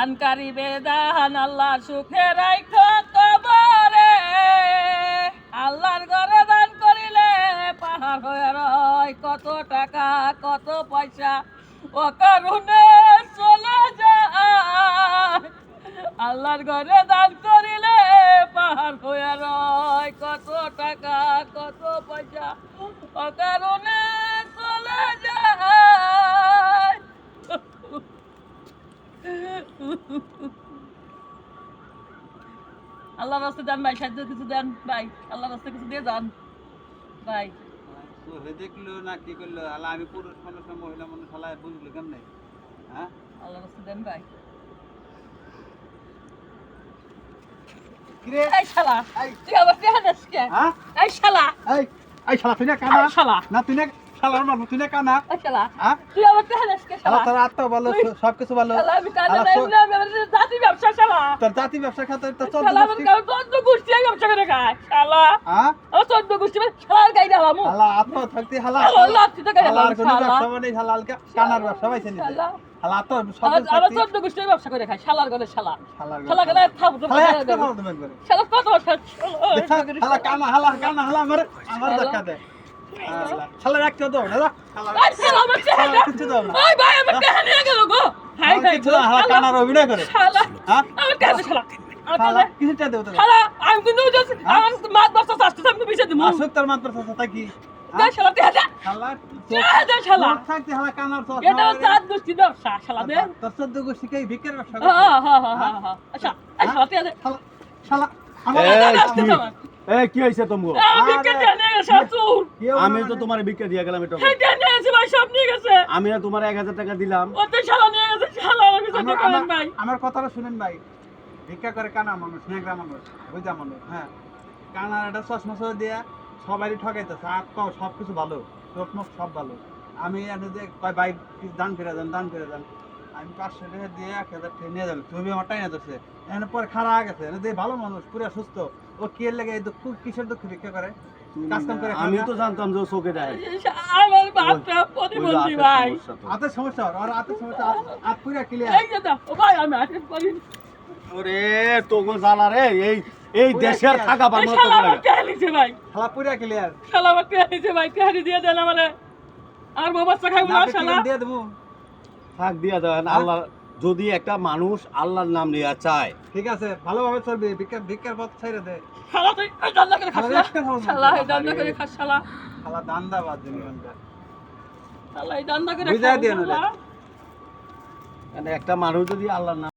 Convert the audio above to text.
আনকারি বেদান আল্লাহ সুখে রাইখ কবরে। আল্লাহর ঘরে দান করিলে পাহাড় হয়ে রয়। কত টাকা, কত পয়সা, ও কারণে চলে যায়। আল্লাহর ঘরে দান করিলে পাহাড় হয়ে রয়। কত টাকা, কত পয়সা, ও কারণে চলে যায়। আল্লাহ রাস্তা দেন ভাই সাহায্য কিছু দেন ভাই আল্লাহ রাস্তা কিছু দিয়ে যান ভাই চোখে দেখল না কি করল আলা আমি পুরুষ মানুষ মহিলা মানুষ হালা বুঝলো কেমনে হ্যাঁ আল্লাহ রাস্তা দেন ভাই এই শালা এই। তুই আবার দেখা যাস কে হ্যাঁ এই শালা এই এই শালা তুই না কানা শালা না তুই না শালার মানুষ তুই না কানা? শালা তুই দেখা যাস কে শালা। শালা তোর আত্মা ভালো তুই- সব কিছু ভালো শালা আমি কানে শালা না আমি জাতি ব্যবসা শালা। তোর জাতি ব্যবসা খাতে তো চল শালা আমার কাছে চোদ্দ গোষ্ঠী আমি ব্যবসা করে খায় শালা। হ্যাঁ আমার চোদ্দ গোষ্ঠী মানে শালার গাই দিলাম শালা আত্মা থাকতে শালা শালা লাত্তি তো গাই শালার কোনো ব্যবসা মানে শালা হালকা কানার ব্যবসা পাইছে নিতে শালা। শালা আত্মা সব আমার কিছু আমার গোষ্ঠী ব্যবসা করে খায় শালার ঘরে শালা। শালা গেলে থাকব তো শালা শালা কত শালা কানা হালা কানা হালা আমার আমার দেখা দে। শালার একটা দাও না শালা এই শালা আমার চেহারা কিছু দাও না ওই ভাই আমার চেহারা নিয়ে গেল গো হাই হাই কিছু দাও, কানার অভিনয় করে শালা হ্যাঁ আমার কাছে শালা শালা কিছুটা দেও তো শালা আমি কিন্তু just আমার মাত বস্তা আসতে আমি বিষয় দিমু আসুক তোর মাত্র সাথে কি শালা দে দে শালা দে শালা থাকতে শালা কানার তো এটা চাঁদ গোষ্ঠী ব্যবসা শালা দে তোর চোদ্দ গোষ্ঠী কে ভিক্ষের ব্যবসা হ্যাঁ হ্যাঁ হ্যাঁ হ্যাঁ আচ্ছা শালা দে শালা শালা আমার এ কি আমি দিয়ে তো মানে- তোমার ভিক্ষা দিয়ে গেলাম এটা এই দিয়ে নিয়ে গেছে ভাই সব নিয়ে গেছে। আমি না তোমার এক হাজার টাকা দিলাম। ওতে শালা নিয়ে গেছে শালা আমি সব আমার- করেন ভাই। আমার কথাটা শুনেন ভাই। ভিক্ষা করে কানা মানুষ নেগরা মানুষ বুঝা মানুষ হ্যাঁ। কানার একটা চশমা সহ দিয়া সবারই ঠকাইতেছে আর পাও সব কিছু ভালো চোখমুখ সব ভালো। আমি এনে যে কয় ভাই কিছু দান করে দেন দান করে দেন। আমি পাঁচশো টাকা দিয়ে এক হাজার টাকা নিয়ে যাবেন ছবি আমার টাইনা ধরছে এখানে পরে খারাপ গেছে এনে যে ভালো মানুষ পুরো সুস্থ। ও কি এর লাগে এই দুঃখ কিসের দুঃখ ভিক্ষা করে? আমি তো জানতাম যে ও চোখে দেয়। আমার বাপটা প্রতিবন্ধী ভাই। হাতের সমস্যা আর হাতের সমস্যা? আর পুরা ক্লিয়ার এই যে ও ভাই আমি আসে করি ওরে তোকে জ্বালা রে এই এই দেশের? থাকা শালা কে ভাই। শালা পুরা ক্লিয়ার শালা আমার কে ভাই তেহারি দিয়ে দেন আমারে। আর বাবা চা খাইবো না শালা। দিয়ে দেবো? থাক দিয়া দেন আল্লাহ যদি একটা মানুষ আল্লাহর নাম নেওয়া চায়। ঠিক আছে ভালোভাবে চলবি ভিক্ষার ভিক্ষার পথ ছেড়ে দে। শালা তুই এই রান্না করে খাস শালা। এই দান্দা করে খাস শালা। শালা দান্দা বাদ দিন শালা এই দান্দা করে না একটা মানুষ যদি আল্লাহর নাম